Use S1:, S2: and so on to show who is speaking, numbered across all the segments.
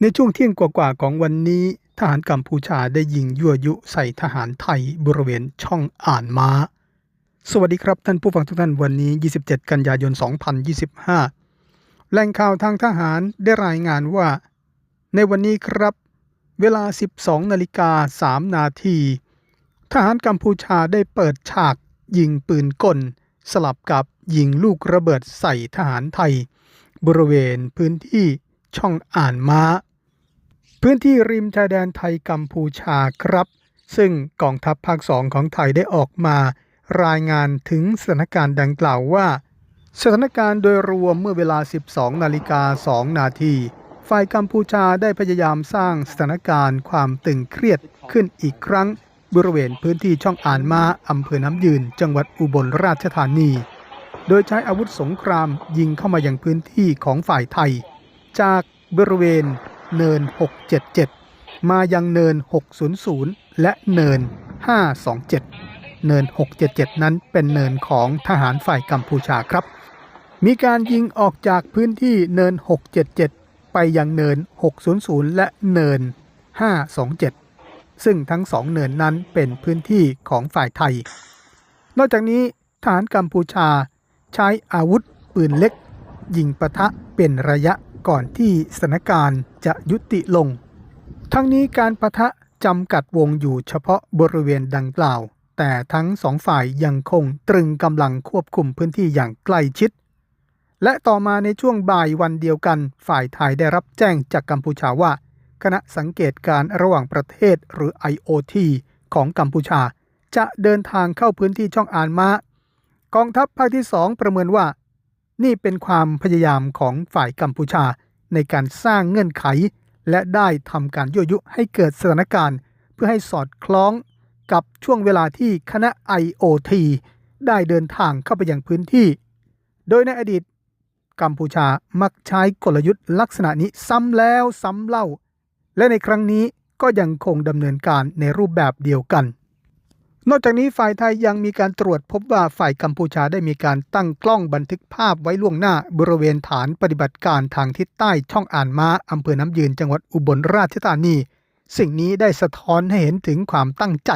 S1: ในช่วงเที่ยงกว่าๆของวันนี้ ทหารกัมพูชาได้ยิงยั่วยุใส่ทหารไทยบริเวณช่องอ่านม้า สวัสดีครับท่านผู้ฟังทุกท่านวันนี้ 27 กันยายน 2025 แหล่งข่าวทางทหารได้รายงานว่า ในวันนี้ครับ เวลา 12 นาฬิกา 3 นาที ทหารกัมพูชาได้เปิดฉากยิงปืนกล สลับกับยิงลูกระเบิดใส่ทหารไทย บริเวณพื้นที่ช่องอ่านม้า พื้นที่ริมชายแดนไทยกัมพูชาครับ ซึ่งกองทัพภาคสองของไทยได้ออกมารายงานถึงสถานการณ์ดังกล่าวว่า สถานการณ์โดยรวมเมื่อเวลา 12 นาฬิกา 2 นาทีฝ่ายกัมพูชาได้พยายามสร้างสถานการณ์ความตึงเครียดขึ้นอีกครั้ง บริเวณพื้นที่ช่องอ่านมาอำเภอน้ำยืน จังหวัดอุบลราชธานี โดยใช้อาวุธสงครามยิงเข้ามายังพื้นที่ของฝ่ายไทย จากบริเวณ เนิน 677 มายังเนิน 600 และเนิน 527 เนิน 677 นั้นเป็นเนินของทหารฝ่ายกัมพูชาครับ มีการยิงออกจากพื้นที่เนิน 677 ไปยังเนิน 600 และเนิน 527 ซึ่งทั้งสองเนินนั้นเป็นพื้นที่ของฝ่ายไทย นอกจากนี้ทหารกัมพูชาใช้อาวุธปืนเล็กยิงปะทะเป็นระยะ ก่อนที่สถานการณ์จะยุติลง ทั้งนี้การปะทะจำกัดวงอยู่เฉพาะบริเวณดังกล่าว แต่ทั้งสองฝ่ายยังคงตรึงกำลังควบคุมพื้นที่อย่างใกล้ชิด และต่อมาในช่วงบ่ายวันเดียวกัน ฝ่ายไทยได้รับแจ้งจากกัมพูชาว่า คณะสังเกตการระหว่างประเทศหรือ IOT ของกัมพูชา จะเดินทางเข้าพื้นที่ช่องอานมากองทัพภาคที่สองประเมินว่า นี่เป็นความพยายามของฝ่ายกัมพูชาในการสร้างเงื่อนไข และได้ทำการยั่วยุให้เกิดสถานการณ์ เพื่อให้สอดคล้องกับช่วงเวลาที่คณะ IOT ได้เดินทางเข้าไปยังพื้นที่ โดยในอดีต กัมพูชามักใช้กลยุทธ์ลักษณะนี้ซ้ำแล้วซ้ำเล่า และในครั้งนี้ก็ยังคงดำเนินการในรูปแบบเดียวกัน นอกจากนี้ฝ่ายไทยยังมีการตรวจพบว่าฝ่ายกัมพูชาได้มีการตั้งกล้องบันทึกภาพไว้ล่วงหน้า บริเวณฐานปฏิบัติการทางทิศใต้ช่องอ่านม้าอำเภอน้ำยืนจังหวัดอุบลราชธานี สิ่งนี้ได้สะท้อนให้เห็นถึงความตั้งใจ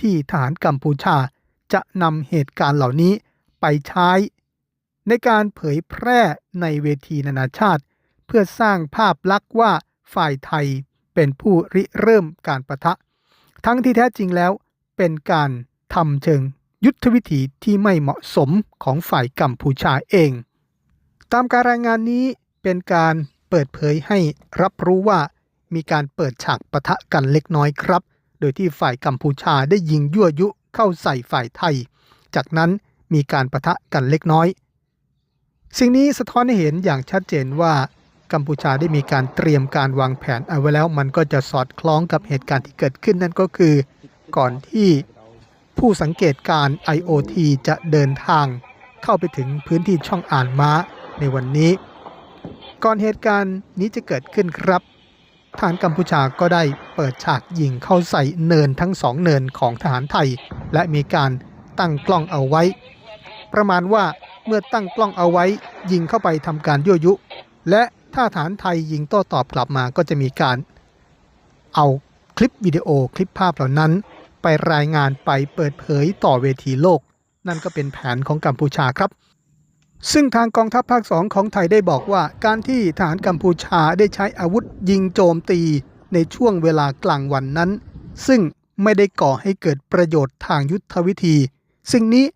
S1: ที่ทหารกัมพูชา จะนำเหตุการณ์เหล่านี้ไปใช้ ในการเผยแพร่ในเวทีนานาชาติ เพื่อสร้างภาพลักษณ์ว่าฝ่ายไทยเป็นผู้ริเริ่มการประทะ ทั้งที่แท้จริงแล้ว เป็นการทำเชิงยุทธวิธีที่ไม่เหมาะสมของฝ่ายกัมพูชาเอง ตามการรายงานนี้เป็นการเปิดเผยให้รับรู้ว่ามีการเปิดฉากปะทะกันเล็กน้อยครับ โดยที่ฝ่ายกัมพูชาได้ยิงยั่วยุเข้าใส่ฝ่ายไทย จากนั้นมีการปะทะกันเล็กน้อย สิ่งนี้สะท้อนให้เห็นอย่างชัดเจนว่ากัมพูชาได้มีการเตรียมการวางแผนเอาไว้แล้ว มันก็จะสอดคล้องกับเหตุการณ์ที่เกิดขึ้นนั่นก็คือ ก่อนที่ผู้สังเกตการ IOT จะเดินทางเข้าไปถึงพื้นที่ช่องอ่านม้าในวันนี้ ก่อนเหตุการณ์นี้จะเกิดขึ้นครับทหารกัมพูชาก็ได้เปิดฉากยิงเข้าใส่เนินทั้งสองเนินของทหารไทย และมีการตั้งกล้องเอาไว้ ประมาณว่าเมื่อตั้งกล้องเอาไว้ ยิงเข้าไปทำการยั่วยุ และถ้าฐานไทยยิงโต้ตอบกลับมาก็จะมีการ เอาคลิปวิดีโอคลิปภาพเหล่านั้น ไปรายงานไปเปิดเผยต่อเวทีโลก นั่นก็เป็นแผนของกัมพูชาครับ ซึ่งทางกองทัพภาคสองของไทยได้บอกว่า การที่ทหารกัมพูชาได้ใช้อาวุธยิงโจมตีในช่วงเวลากลางวันนั้น ซึ่งไม่ได้ก่อให้เกิดประโยชน์ทางยุทธวิธี สิ่งนี้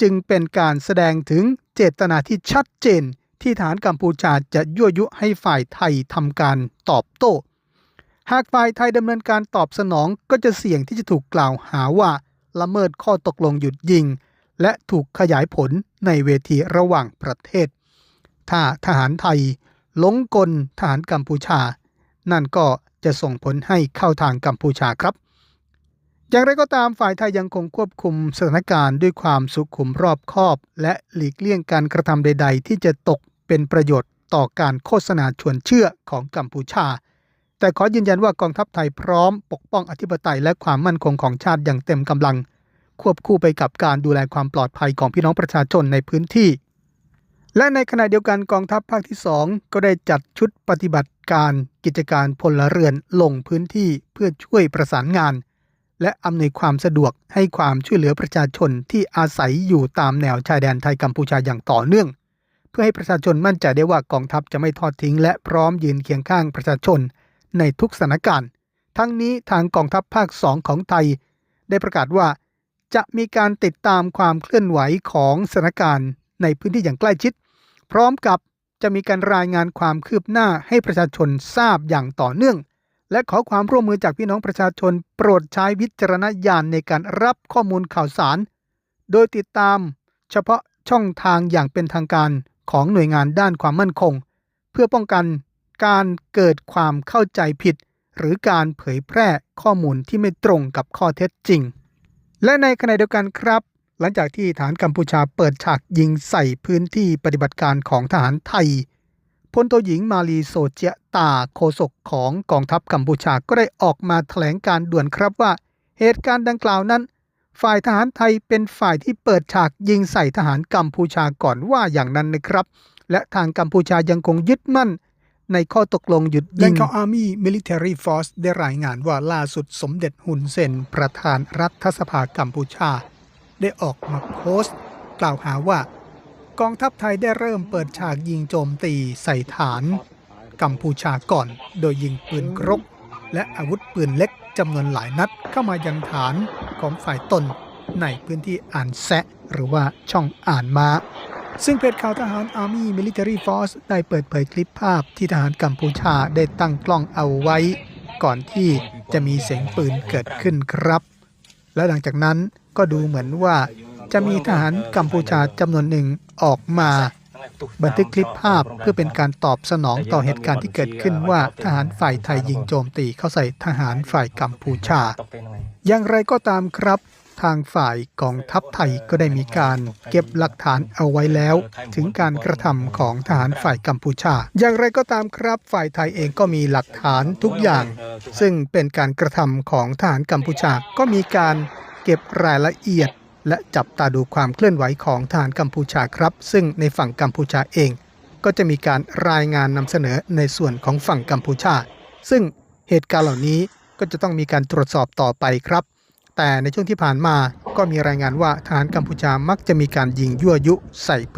S1: จึงเป็นการแสดงถึงเจตนาที่ชัดเจน ที่ฐานกัมพูชาจะยั่วยุให้ฝ่ายไทยทำการตอบโต้ หากฝ่ายไทยดำเนินการตอบสนองก็จะเสี่ยงที่จะถูกกล่าวหาว่าละเมิดข้อตกลงหยุดยิง และถูกขยายผลในเวทีระหว่างประเทศ ถ้าทหารไทยหลงกลทหารกัมพูชา นั่นก็จะส่งผลให้เข้าทางกัมพูชาครับ อย่างไรก็ตามฝ่ายไทยยังคงควบคุมสถานการณ์ด้วยความสุขุมรอบคอบ และหลีกเลี่ยงการกระทำใด ๆ ที่จะตกเป็นประโยชน์ต่อการโฆษณาชวนเชื่อของกัมพูชา แต่ขอยืนยันว่ากองทัพไทยพร้อมปกป้องอธิปไตยและความมั่นคงของชาติอย่างเต็มกำลัง ควบคู่ไปกับการดูแลความปลอดภัยของพี่น้องประชาชนในพื้นที่ และในขณะเดียวกันกองทัพภาคที่ 2 ก็ได้จัดชุดปฏิบัติการกิจการพลเรือนลงพื้นที่เพื่อช่วยประสานงาน และอำนวยความสะดวกให้ความช่วยเหลือประชาชนที่อาศัยอยู่ตามแนวชายแดนไทยกัมพูชาอย่างต่อเนื่อง เพื่อให้ประชาชนมั่นใจได้ว่ากองทัพจะไม่ทอดทิ้ง และพร้อมยืนเคียงข้างประชาชน ในทุกสถานการณ์ ทั้งนี้ทางกองทัพภาค 2 ของไทย ได้ประกาศว่าจะมีการติดตามความเคลื่อนไหวของสถานการณ์ในพื้นที่อย่างใกล้ชิด พร้อมกับจะมีการรายงานความคืบหน้าให้ประชาชนทราบอย่างต่อเนื่อง และขอความร่วมมือจากพี่น้องประชาชน โปรดใช้วิจารณญาณในการรับข้อมูลข่าวสาร โดยติดตามเฉพาะช่องทางอย่างเป็นทางการของหน่วยงานด้านความมั่นคง เพื่อป้องกัน การเกิดความเข้าใจผิด หรือการเผยแพร่ข้อมูลที่ไม่ตรงกับข้อเท็จจริง และในขณะเดียวกันครับ หลังจากที่ฐานกัมพูชาเปิดฉากยิงใส่พื้นที่ปฏิบัติการของทหารไทยพลโทหญิงมาลีโซเจตาโฆษกของกองทัพกัมพูชาก็ได้ออกมาแถลงการด่วนครับว่า เหตุการณ์ดังกล่าวนั้น ฝ่ายทหารไทยเป็นฝ่ายที่เปิดฉากยิงใส่ทหารกัมพูชาก่อนว่าอย่างนั้นนะครับ และทางกัมพูชายังคงยึดมั่น ในข้อตกลงหยุดยิง Bangkok Army Military Force ได้รายงานว่าล่าสุดสมเด็จฮุนเซน ประธานรัฐสภากัมพูชา ได้ออกมาโพสต์ กล่าวหาว่า กองทัพไทยได้เริ่มเปิดฉากยิงโจมตีใส่ฐาน กัมพูชาก่อน โดยยิงปืนกรก และอาวุธปืนเล็กจำนวนหลายนัดเข้ามายังฐานของฝ่ายตนในพื้นที่อ่านแซะหรือว่าช่องอ่านม้า ซึ่งเพจข่าวทหาร Army Military Force ได้เปิดเผยคลิปภาพที่ทหารกัมพูชาได้ตั้งกล้องเอาไว้ ก่อนที่จะมีเสียงปืนเกิดขึ้นครับ และหลังจากนั้นก็ดูเหมือนว่า จะมีทหารกัมพูชาจำนวนหนึ่งออกมาบันทึกคลิปภาพเพื่อเป็นการตอบสนองต่อเหตุการณ์ที่เกิดขึ้นว่าทหารฝ่ายไทยยิงโจมตีเข้าใส่ทหารฝ่ายกัมพูชา อย่างไรก็ตามครับ ทางฝ่ายกองทัพไทยก็ได้มีการเก็บหลักฐานเอาไว้แล้ว ถึงการกระทำของทหารฝ่ายกัมพูชา อย่างไรก็ตามครับฝ่ายไทยเองก็มีหลักฐานทุกอย่าง ซึ่งเป็นการกระทำของทหารกัมพูชาก็มีการเก็บรายละเอียด และจับตาดูความเคลื่อนไหวของทหารกัมพูชาครับ ซึ่งในฝั่งกัมพูชาเอง ก็จะมีการรายงานนำเสนอในส่วนของฝั่งกัมพูชา ซึ่งเหตุการณ์เหล่านี้ก็จะต้องมีการตรวจสอบต่อไปครับ แต่ในช่วงที่ผ่านมาก็มีรายงานว่าทหารกัมพูชามักจะมีการยิงยั่วยุใส่พื้น